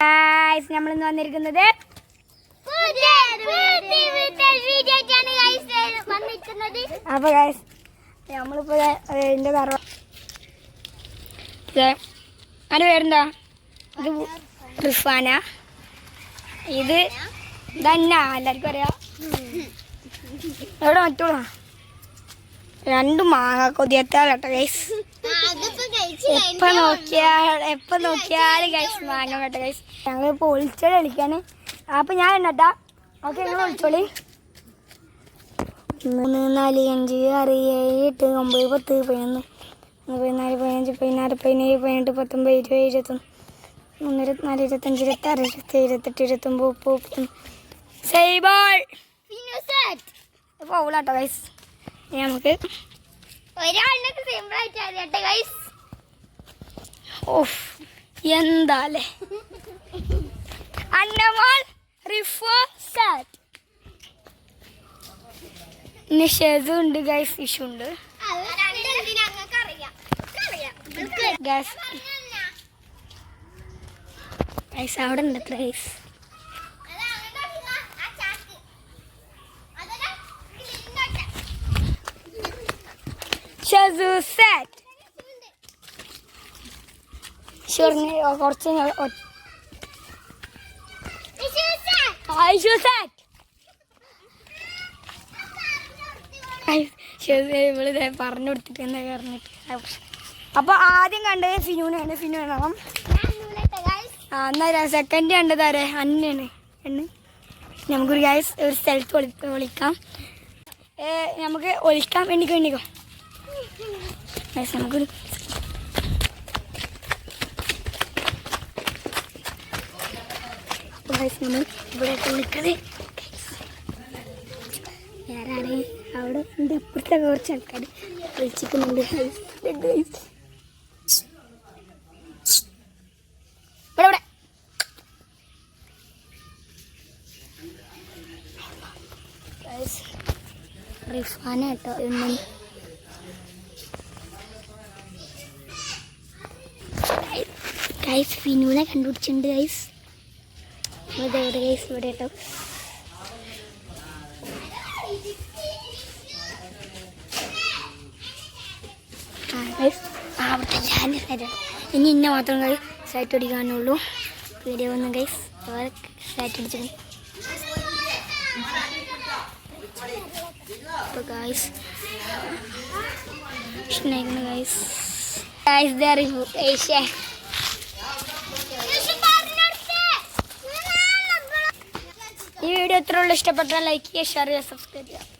നമ്മൾ ഇന്ന് വന്നിരിക്കുന്നത് അപ്പൊ ഗൈസ് നമ്മളിപ്പോ എന്റെ തറ അതിന്റെ പേരെന്താ? ഇത് റിഫാന. ഇത് ധന്ന എല്ലാവർക്കും അറിയാം. എവിടെ മറ്റോളാ? രണ്ടു മാങ്ങ കൊതിയത്താലട്ടോ ഗൈസ് എപ്പോ നോക്കിയാൽ എപ്പോ നോക്കിയാലും ഗൈസ് മാങ്ങ വേട്ട ഗൈസ് ഞങ്ങൾ ഇപ്പോൾ ഒളിച്ചോളി കളിക്കാന്. അപ്പൊ ഞാൻ എണ്ണട്ടാ ഓക്കെ നിങ്ങൾ ഒളിച്ചോളി. മൂന്ന് നാല് അഞ്ച് ആറ് ഏഴ് എട്ട് ഒമ്പത് പത്ത് പതിനൊന്ന് പതിനാല് പതിനഞ്ച് പതിനാറ് പതിനേഴ് പതിനെട്ട് പത്തൊമ്പത് ഇരുപത് ഇരുപത്തൊന്ന് മൂന്ന് ഇരുപത്തിനാല് ഇരുപത്തഞ്ച് ഇരുപത്താറ് ഇരുപത്തി ഇരുപത്തെട്ട് ഇരുപത്തൊമ്പത് മുപ്പത് മുപ്പത്തൊന്ന്. സൈബോൾ പൗളാട്ടോ ഗൈസ് നമുക്ക് ഒരാളിനൊക്കെ സിമ്പിൾ ആയിട്ട് ഗൈസ് ഓഫ് എന്താലേ? അന്നമോൾ ഉണ്ട് ഗൈസ് ഫിഷ് ഉണ്ട്. ഗൈസ് ഗൈസ് അവിടെ ഉണ്ട് എത്ര ഗൈസ്. ഷെസു സാറ്റ് ഷുറിന് കുറച്ച് ഐഷു സാറ്റ് ഇവൾ പറഞ്ഞു കൊടുത്തിട്ട് എന്താ പറഞ്ഞിട്ട് അപ്പൊ ആദ്യം കണ്ടത് ഫിനുവിനാണ് ഫിനു വേണം ആ എന്നാ സെക്കൻഡ് കണ്ടത് ആരെ? അന്നാണ്. എണ്ണ് നമുക്കൊരു ഗ്യാസ് ഒരു സ്ഥലത്ത് ഒളി ഒളിക്കാം നമുക്ക് ഒളിക്കാം വേണ്ടി വേണ്ടിക്കോ നമുക്കൊരു നമ്മൾ അവിടെ എന്റെ അപ്പുറത്തെ കുറച്ച് ആൾക്കാർ വിളിച്ചിരിക്കുന്നുണ്ട്. കേട്ടോ എന്നും ഗൈസ് ഫിനുവിനെ കണ്ടുപിടിച്ചിട്ടുണ്ട് ഗൈസ് ഇവിടെ ഇവിടെ ഗൈസ് ഇവിടെ കേട്ടോ ആ ഗൈസ് ആ അവിടെ ഞാൻ സൈഡ് ഇനി ഇന്ന മാത്രം ഗൈസ് സൈറ്റ് അടിക്കാനുള്ളൂ വീഡിയോ ഒന്നും ഗൈസ് വേറെ സൈറ്റ് അടിച്ചിട്ട് അപ്പോൾ ഗൈസ് ഗൈസ് ഗൈസ് ദേ റിവ്യൂ ഏഷ്യ ഈ വീഡിയോ എത്ര ഇഷ്ടപ്പെട്ടാൽ ലൈക്ക് ചെയ്യുക ഷെയർ ചെയ്യുക സബ്സ്ക്രൈബ് ചെയ്യുക.